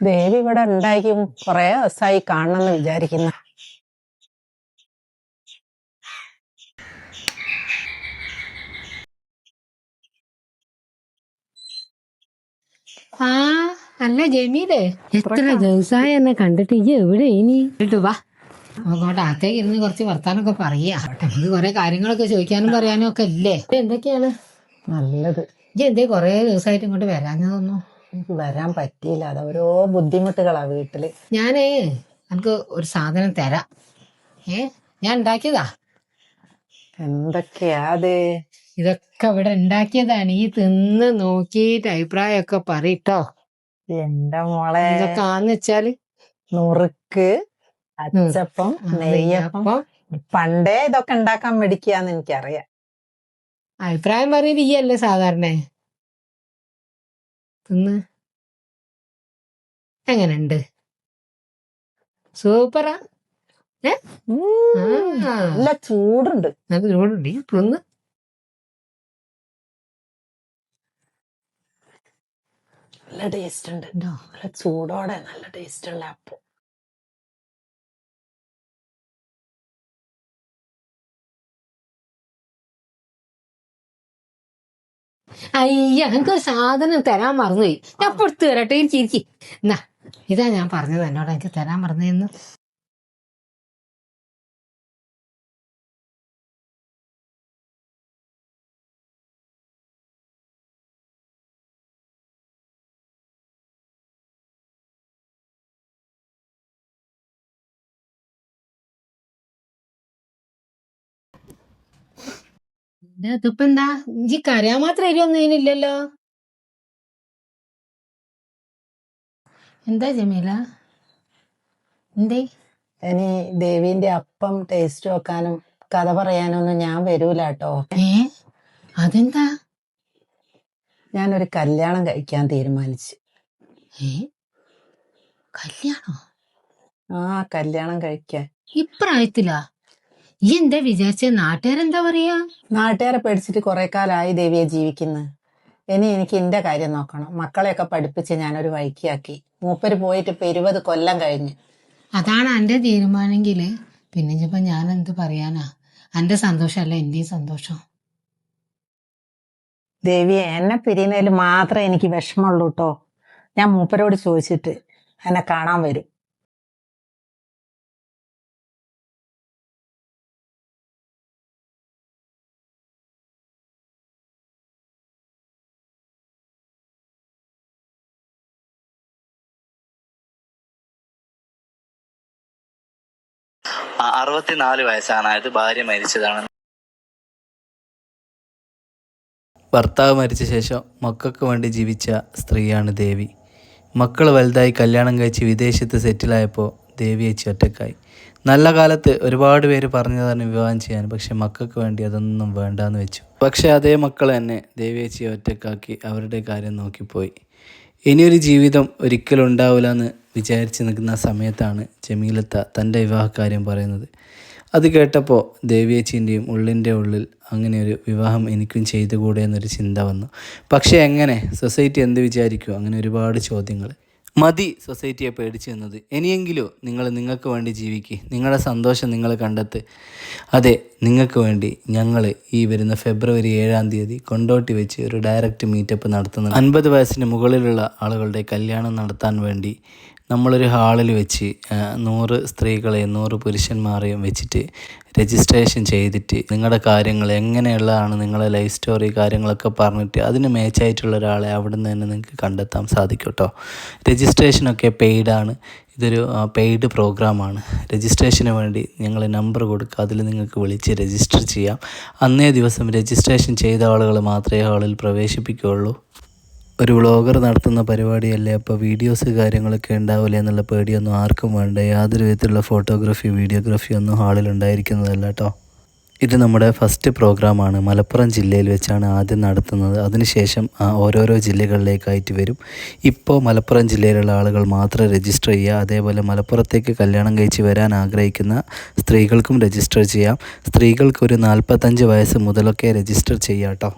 ദേവി ഇവിടെ ഉണ്ടായിരിക്കും. കൊറേ ദിവസമായി കാണണമെന്ന് വിചാരിക്കുന്ന. ആ അല്ല ജമീലേ എത്ര ദിവസമായി എന്നെ കണ്ടിട്ട് ഈ എവിടെ ഇനി? ഇട്ട് വാ. അങ്ങോട്ട് അകത്തേക്ക് ഇരുന്ന് കുറച്ച് വർത്താനൊക്കെ പറയാ. നമുക്ക് കുറെ കാര്യങ്ങളൊക്കെ ചോദിക്കാനും പറയാനും ഒക്കെ ഇല്ലേ എന്തൊക്കെയാണ്? നല്ലത്. ഇജ്ജ് എന്തേ കൊറേ ദിവസമായിട്ട് ഇങ്ങോട്ട് വരാഞ്ഞതൊന്നും വരാൻ പറ്റിയില്ല. അത് ഓരോ ബുദ്ധിമുട്ടുകളാ വീട്ടിൽ. ഞാനേ എനിക്ക് ഒരു സാധനം തരാ. ഏ ഞാൻ ഉണ്ടാക്കിയതാ. എന്തൊക്കെയാ അത്? ഇതൊക്കെ ഇവിടെ ഉണ്ടാക്കിയതാണ്. ഈ തിന്ന് നോക്കിയിട്ട് അഭിപ്രായമൊക്കെ പറയട്ടോ. എന്റെ മോളെ. ഇതൊക്കെ ആന്ന് വെച്ചാൽ? നുറുക്ക് അച്ചപ്പം നെയ്യപ്പം. പണ്ടേ ഇതൊക്കെ ഉണ്ടാക്കാൻ മേടിക്കാന്ന് എനിക്കറിയാം. അഭിപ്രായം പറയുന്നത് ഈ അല്ലേ സാധാരണ? തിന്ന്. എങ്ങനെയുണ്ട്? സൂപ്പറാ. ഏ. നല്ല ചൂടുണ്ട്. നല്ല ചൂടുണ്ട്. ഈ തിന്ന്. നല്ല ടേസ്റ്റ് ഉണ്ട്. നല്ല ചൂടോടെ നല്ല ടേസ്റ്റ് ഉള്ള അപ്പം. അയ്യ എനിക്ക് സാധനം തരാൻ മറന്നുപോയി. ഞാൻ എടുത്ത് തരട്ടെ ഇരിക്കി ഇരിക്കി. എന്നാ ഇതാ ഞാൻ പറഞ്ഞത് എന്നോട് എനിക്ക് തരാൻ മറന്നതെന്ന് ഇതിപ്പോ എന്താ? ഇഞ്ചി കരയാൻ മാത്രം എരിയൊന്നും ഇതിനില്ലല്ലോ എന്താ ജമീല? എന്തേ? ഇനി ദേവീന്റെ അപ്പം ടേസ്റ്റ് വെക്കാനും കഥ പറയാനൊന്നും ഞാൻ വരൂല കേട്ടോ ഏ? അതെന്താ? ഞാനൊരു കല്യാണം കഴിക്കാൻ തീരുമാനിച്ചു. ഏ? കല്യാണോ? ആ കല്യാണം കഴിക്കാൻ. ഇപ്രായത്തിലാ ഈ എന്താ വിചാരിച്ച നാട്ടുകാരെന്താ പറയാ? നാട്ടുകാരെ പേടിച്ചിട്ട് കുറെ കാലമായി ദേവിയെ ജീവിക്കുന്നത് ഇനി എനിക്ക് എന്റെ കാര്യം നോക്കണം. മക്കളെയൊക്കെ പഠിപ്പിച്ച് ഞാനൊരു വഴിക്കാക്കി മൂപ്പര് പോയിട്ട് ഇപ്പൊ ഇരുപത് കൊല്ലം കഴിഞ്ഞ്. അതാണ് എന്റെ തീരുമാനമെങ്കിൽ പിന്നെ ഇപ്പൊ ഞാൻ എന്ത് പറയാനാ? എന്റെ സന്തോഷമല്ല എന്റെയും സന്തോഷം? ദേവിയെ എന്നെ പിരിയുന്നതിൽ മാത്രമേ എനിക്ക് വിഷമമുള്ളൂ കേട്ടോ ഞാൻ മൂപ്പരോട് ചോദിച്ചിട്ട് എന്നെ കാണാൻ വരും. അറുപത്തിനാല് വയസ്സാണ്. അതായത് ഭാര്യ മരിച്ചതാണ്. ഭർത്താവ് മരിച്ച ശേഷം മക്കൾക്ക് വേണ്ടി ജീവിച്ച സ്ത്രീയാണ് ദേവി. മക്കൾ വലുതായി കല്യാണം കഴിച്ച് വിദേശത്ത് സെറ്റിലായപ്പോൾ ദേവി ചേച്ചി ഒറ്റക്കായി. നല്ല കാലത്ത് ഒരുപാട് പേര് പറഞ്ഞതാണ് വിവാഹം ചെയ്യാൻ പക്ഷെ മക്കൾക്ക് വേണ്ടി അതൊന്നും വേണ്ടാന്ന് വെച്ചു. പക്ഷെ അതേ മക്കൾ തന്നെ ദേവി ചേച്ചിയെ ഒറ്റക്കാക്കി അവരുടെ കാര്യം നോക്കിപ്പോയി. ഇനിയൊരു ജീവിതം ഒരിക്കലും ഉണ്ടാവില്ല എന്ന് വിചാരിച്ച് നിൽക്കുന്ന സമയത്താണ് ജമീലത്ത തന്റെ വിവാഹകാര്യം പറയുന്നത്. അത് കേട്ടപ്പോൾ ദേവിയച്ചിന്റെയും ഉള്ളിന്റെ ഉള്ളിൽ അങ്ങനെ ഒരു വിവാഹം എനിക്കും ചെയ്തുകൂടെ എന്നൊരു ചിന്ത വന്നു. പക്ഷേ എങ്ങനെ? സൊസൈറ്റി എന്ത് വിചാരിക്കും? അങ്ങനെ ഒരുപാട് ചോദ്യങ്ങൾ. മതി സൊസൈറ്റിയെ പേടിച്ചു എന്നത്. ഇനിയെങ്കിലും നിങ്ങൾ നിങ്ങൾക്ക് വേണ്ടി ജീവിക്കുക നിങ്ങളുടെ സന്തോഷം നിങ്ങൾ കണ്ടെത്ത്. അതെ നിങ്ങൾക്ക് വേണ്ടി ഞങ്ങൾ ഈ വരുന്ന ഫെബ്രുവരി ഏഴാം തീയതി കൊണ്ടോട്ടി വെച്ച് ഒരു ഡയറക്റ്റ് മീറ്റപ്പ് നടത്തുന്നത് അൻപത് വയസ്സിന് മുകളിലുള്ള ആളുകളുടെ കല്യാണം നടത്താൻ വേണ്ടി നമ്മളൊരു ഹാളിൽ വെച്ച് നൂറ് സ്ത്രീകളെയും നൂറ് പുരുഷന്മാരെയും വെച്ചിട്ട് രജിസ്ട്രേഷൻ ചെയ്തിട്ട് നിങ്ങളുടെ കാര്യങ്ങൾ എങ്ങനെയുള്ളതാണ് നിങ്ങളെ ലൈഫ് സ്റ്റോറി കാര്യങ്ങളൊക്കെ പറഞ്ഞിട്ട് അതിന് മേച്ചായിട്ടുള്ള ഒരാളെ അവിടെ നിന്ന് തന്നെ നിങ്ങൾക്ക് കണ്ടെത്താൻ സാധിക്കും കേട്ടോ രജിസ്ട്രേഷനൊക്കെ പെയ്ഡാണ് ഇതൊരു പെയ്ഡ് പ്രോഗ്രാമാണ് രജിസ്ട്രേഷന് വേണ്ടി ഞങ്ങൾ നമ്പർ കൊടുക്കുക. അതിൽ നിങ്ങൾക്ക് വിളിച്ച് രജിസ്റ്റർ ചെയ്യാം. അന്നേ ദിവസം രജിസ്ട്രേഷൻ ചെയ്ത ആളുകൾ മാത്രമേ ഹാളിൽ പ്രവേശിപ്പിക്കുകയുള്ളൂ. ഒരു വ്ളോഗർ നടത്തുന്ന പരിപാടിയല്ലേ? അപ്പോൾ വീഡിയോസ് കാര്യങ്ങളൊക്കെ ഉണ്ടാവില്ല എന്നുള്ള പേടിയൊന്നും ആർക്കും വേണ്ട. യാതൊരു വിധത്തിലുള്ള ഫോട്ടോഗ്രാഫി വീഡിയോഗ്രാഫി ഒന്നും ഹാളിൽ ഉണ്ടായിരിക്കുന്നതല്ല കേട്ടോ. ഇത് നമ്മുടെ ഫസ്റ്റ് പ്രോഗ്രാമാണ്. മലപ്പുറം ജില്ലയിൽ വെച്ചാണ് ആദ്യം നടത്തുന്നത്. അതിനുശേഷം ഓരോരോ ജില്ലകളിലേക്കായിട്ട് വരും. ഇപ്പോൾ മലപ്പുറം ജില്ലയിലുള്ള ആളുകൾ മാത്രം രജിസ്റ്റർ ചെയ്യുക. അതേപോലെ മലപ്പുറത്തേക്ക് കല്യാണം കഴിച്ച് വരാൻ ആഗ്രഹിക്കുന്ന സ്ത്രീകൾക്കും രജിസ്റ്റർ ചെയ്യാം. സ്ത്രീകൾക്ക് ഒരു നാൽപ്പത്തഞ്ച് വയസ്സ് മുതലൊക്കെ രജിസ്റ്റർ ചെയ്യാം കേട്ടോ.